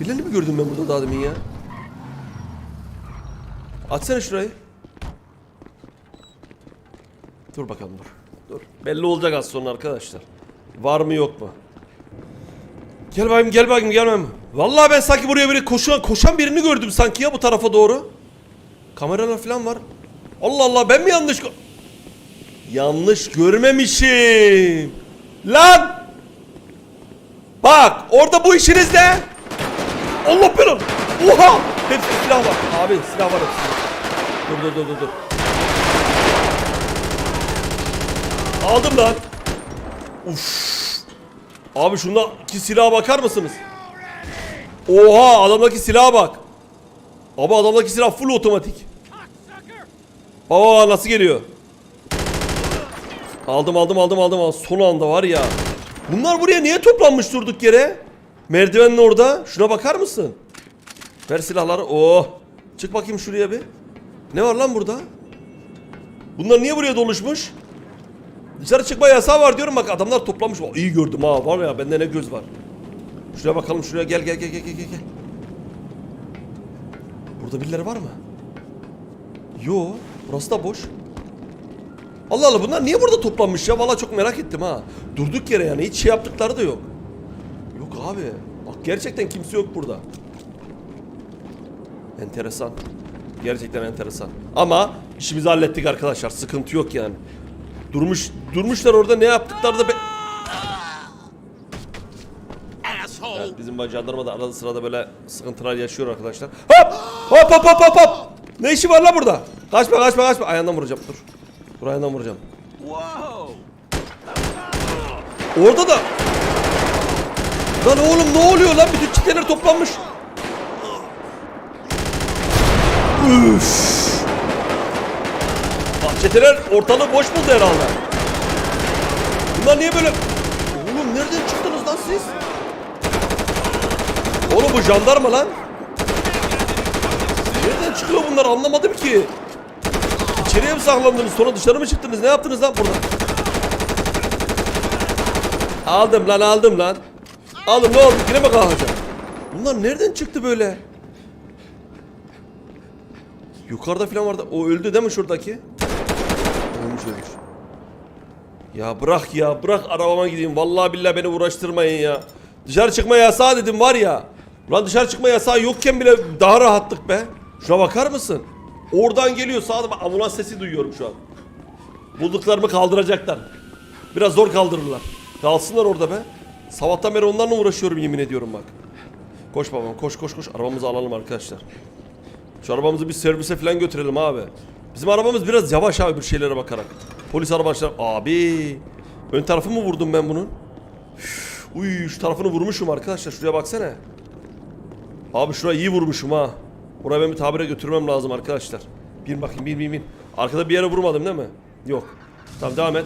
Birilerini mi gördüm ben burada daha demin ya? Açsana şurayı. Dur bakalım dur. Dur. Belli olacak az sonra arkadaşlar. Var mı yok mu? Gel bakayım gel bakayım gel bakayım. Vallahi ben sanki buraya biri koşan koşan birini gördüm sanki ya bu tarafa doğru. Kameralar falan var. Allah Allah ben mi yanlış Yanlış görmemişim. Lan! Bak orada bu işiniz ne? Allah belanı. Oha! Hepsi silah var. Abi silah var hepsi. Dur dur dur dur dur. Aldım lan. Uf. Abi şundaki silaha bakar mısınız? Oha adamdaki silaha bak. Abi adamdaki silah full otomatik. Baba nasıl geliyor? Aldım aldım aldım. aldım. Son anda var ya. Bunlar buraya niye toplanmış durduk yere? Merdivenin orada. Şuna bakar mısın? Ver silahları. Oh. Çık bakayım şuraya bir. Ne var lan burada? Bunlar niye buraya doluşmuş? Dışarı çıkma yasağı var diyorum bak adamlar toplamış. Oh, iyi gördüm ha var ya bende ne göz var. Şuraya bakalım şuraya gel gel gel gel gel gel. Burada birileri var mı? Yo burası da boş. Allah Allah bunlar niye burada toplanmış ya? Vallahi çok merak ettim ha. Durduk yere yani hiç şey yaptıkları da yok. Abi. Bak gerçekten kimse yok burada. Enteresan. Gerçekten enteresan. Ama işimizi hallettik arkadaşlar. Sıkıntı yok yani. Durmuş durmuşlar orada ne yaptıkları da be... Evet, bizim jandarma da arada sırada böyle sıkıntılar yaşıyor arkadaşlar. Hop! Hop hop hop hop hop! Ne işi var lan burada? Kaçma kaçma kaçma. Ayağından vuracağım dur. Dur ayağından vuracağım. Orada da... Lan oğlum ne oluyor lan? Bütün çiteler toplanmış. Üf. Bahçeteler ortalığı boş buldu herhalde. Bunlar niye böyle... Oğlum nereden çıktınız lan siz? Oğlum bu jandarma lan. Nereden çıkıyor bunlar anlamadım ki. İçeriye mi saklandınız sonra dışarı mı çıktınız ne yaptınız lan burada? Aldım lan aldım lan. Aldım ne oldu yine mi kalkacağım? Bunlar nereden çıktı böyle? Yukarıda falan vardı. O öldü değil mi şuradaki? Ölmüş ölmüş. Ya bırak ya bırak arabama gideyim. Vallahi billahi beni uğraştırmayın ya. Dışarı çıkma yasağı dedim var ya. Lan dışarı çıkma yasağı yokken bile daha rahatlık be. Şuna bakar mısın? Oradan geliyor sağda ambulans sesi duyuyorum şu an. Bulduklarımı kaldıracaklar. Biraz zor kaldırırlar. Kalsınlar orada be. Sabahtan beri onlarla uğraşıyorum yemin ediyorum bak. Koş babam koş koş koş arabamızı alalım arkadaşlar. Şu arabamızı bir servise falan götürelim abi. Bizim arabamız biraz yavaş abi bir şeylere bakarak. Polis arabaçlar abi. Ön tarafı mı vurdum ben bunun? Üf, Uy şu tarafını vurmuşum arkadaşlar şuraya baksana. Abi şuraya iyi vurmuşum ha. Oraya ben bir tabire götürmem lazım arkadaşlar. Bin bakayım bin bin bin. Arkada bir yere vurmadım değil mi? Yok. Tamam devam et.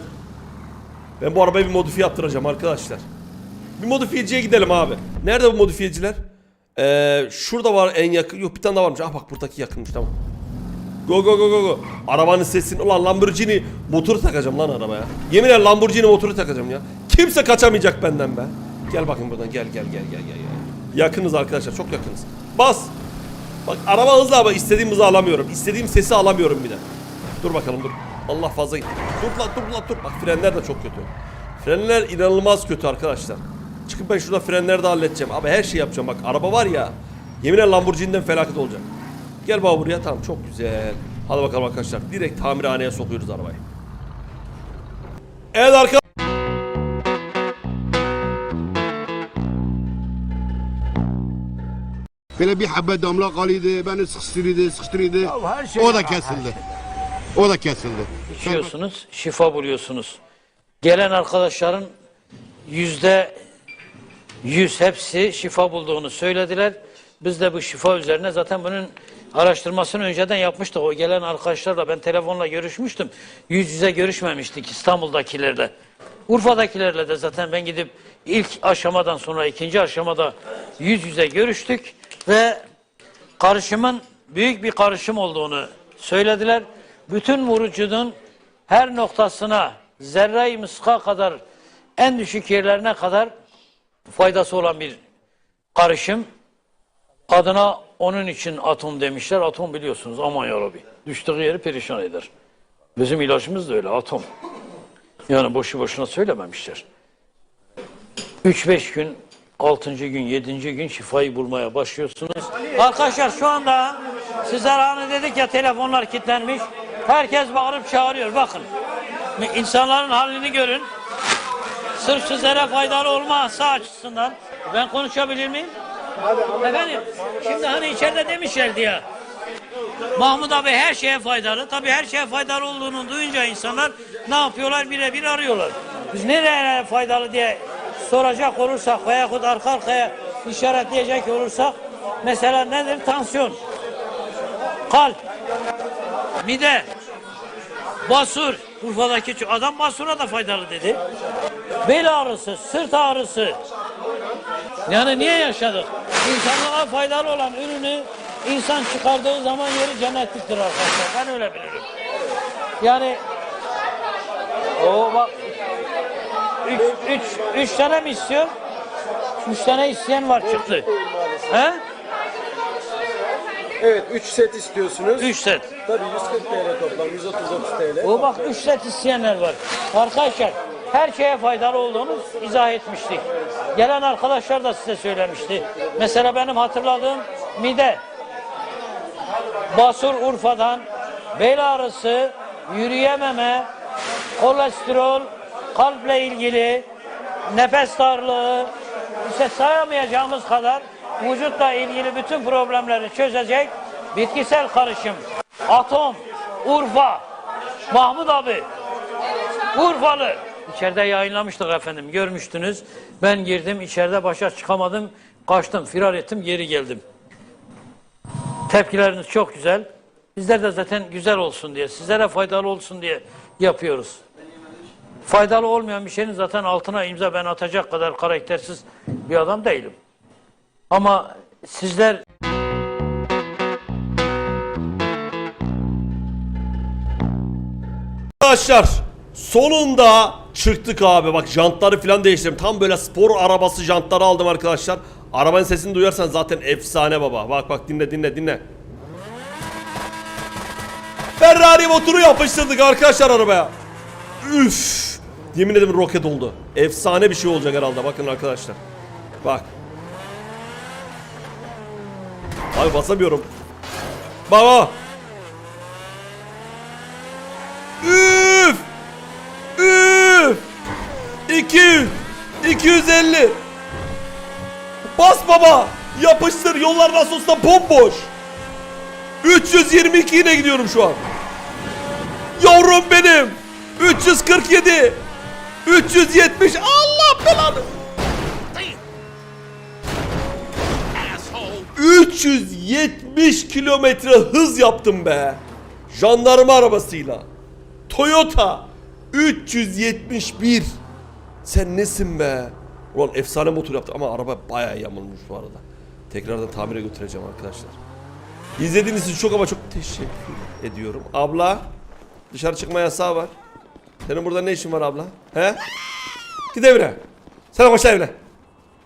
Ben bu arabaya bir modifiye yaptıracağım arkadaşlar. Bir modifiyeciye gidelim abi. Nerede bu modifiyeciler? Ee, şurada var en yakın. Yok bir tane daha varmış. Ah bak buradaki yakınmış tamam. Go go go go go. Arabanın sesini ulan Lamborghini motoru takacağım lan arabaya. Yemin ederim Lamborghini motoru takacağım ya. Kimse kaçamayacak benden be. Gel bakayım buradan gel gel gel gel. gel. Yakınız arkadaşlar çok yakınız. Bas. Bak araba hızlı ama istediğim hızı alamıyorum. İstediğim sesi alamıyorum bir de. Dur bakalım dur. Allah fazla gitti. Dur lan dur lan dur. Bak frenler de çok kötü. Frenler inanılmaz kötü arkadaşlar. Çıkıp ben şurada frenleri de halledeceğim. Abi her şeyi yapacağım bak. Araba var ya. Yemin ederim Lamborghini'den felaket olacak. Gel baba buraya. Tamam çok güzel. Hadi bakalım arkadaşlar. Direkt tamirhaneye sokuyoruz arabayı. Evet arkadaşlar. Böyle bir habbe damla kalıydı, beni sıkıştırıydı. her şey o da var, kesildi. O da kesildi. içiyorsunuz, şifa buluyorsunuz. Gelen arkadaşların yüzde yüz hepsi şifa bulduğunu söylediler. Biz de bu şifa üzerine zaten bunun araştırmasını önceden yapmıştık. O gelen arkadaşlarla ben telefonla görüşmüştüm. Yüz yüze görüşmemiştik İstanbul'dakilerle. Urfa'dakilerle de zaten ben gidip ilk aşamadan sonra ikinci aşamada yüz yüze görüştük ve karışımın büyük bir karışım olduğunu söylediler. Bütün vücudun her noktasına zerre-i kadar en düşük yerlerine kadar faydası olan bir karışım. Adına onun için atom demişler. Atom biliyorsunuz aman yarabbi. Düştüğü yeri perişan eder. Bizim ilacımız da öyle atom. Yani boşu boşuna söylememişler. 3-5 gün, 6. gün, 7. gün şifayı bulmaya başlıyorsunuz. Arkadaşlar şu anda sizler hani dedik ya telefonlar kilitlenmiş. Herkes bağırıp çağırıyor. Bakın. insanların halini görün. Sırf sizlere faydalı olmazsa açısından. Ben konuşabilir miyim? Efendim, şimdi hani içeride demişlerdi ya. Mahmut abi her şeye faydalı. Tabii her şeye faydalı olduğunu duyunca insanlar ne yapıyorlar? Birebir arıyorlar. Biz nereye faydalı diye soracak olursak veyahut arka arkaya işaretleyecek olursak mesela nedir? Tansiyon, kalp, mide, basur. Urfa'daki adam basura da faydalı dedi. Bel ağrısı, sırt ağrısı. Yani niye yaşadık? İnsanlığa faydalı olan ürünü insan çıkardığı zaman yeri cennetliktir arkadaşlar. Ben öyle bilirim. Yani o bak üç, üç, üç tane mi istiyor? Üç tane isteyen var çıktı. He? Evet 3 set istiyorsunuz. Üç set. Tabii 140 TL toplam 130 TL. O bak üç set isteyenler var. Arkadaşlar her şeye faydalı olduğunu izah etmiştik. Gelen arkadaşlar da size söylemişti. Mesela benim hatırladığım mide, basur Urfa'dan, bel ağrısı, yürüyememe, kolesterol, kalple ilgili, nefes darlığı, işte sayamayacağımız kadar vücutla ilgili bütün problemleri çözecek bitkisel karışım. Atom, Urfa, Mahmut abi, Urfalı. İçeride yayınlamıştık efendim görmüştünüz. Ben girdim içeride başa çıkamadım. Kaçtım firar ettim geri geldim. Tepkileriniz çok güzel. Bizler de zaten güzel olsun diye, sizlere faydalı olsun diye yapıyoruz. Faydalı olmayan bir şeyin zaten altına imza ben atacak kadar karaktersiz bir adam değilim. Ama sizler Arkadaşlar sonunda çıktık abi. Bak jantları falan değiştirdim. Tam böyle spor arabası jantları aldım arkadaşlar. Arabanın sesini duyarsan zaten efsane baba. Bak bak dinle dinle dinle. Ferrari motoru yapıştırdık arkadaşlar arabaya. Üf. Yemin ederim roket oldu. Efsane bir şey olacak herhalde. Bakın arkadaşlar. Bak. Abi basamıyorum. Baba. Üf! Üf! 200! 250! Bas baba! Yapıştır yollar olsa bomboş! 322 yine gidiyorum şu an. Yavrum benim! 347! 370! Allah belanı! 370 kilometre hız yaptım be. Jandarma arabasıyla. Toyota 371. Sen nesin be? Ulan efsane motor yaptı ama araba bayağı yamulmuş bu arada. Tekrardan tamire götüreceğim arkadaşlar. İzlediğiniz için çok ama çok teşekkür ediyorum. Abla dışarı çıkma yasağı var. Senin burada ne işin var abla? He? Git evine. Sen koş evine.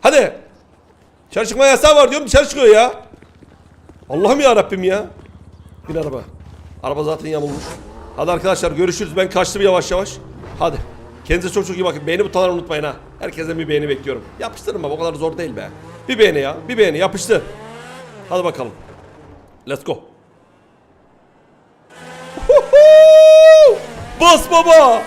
Hadi. Dışarı çıkma yasağı var diyorum dışarı çıkıyor ya. Allah'ım ya Rabbim ya. Bin araba. Araba zaten yamulmuş. Hadi arkadaşlar görüşürüz. Ben kaçtım yavaş yavaş. Hadi. Kendinize çok çok iyi bakın. Beğeni butonlarını unutmayın ha. Herkesten bir beğeni bekliyorum. Yapıştırın baba o kadar zor değil be. Bir beğeni ya. Bir beğeni yapıştır. Hadi bakalım. Let's go. Bas baba.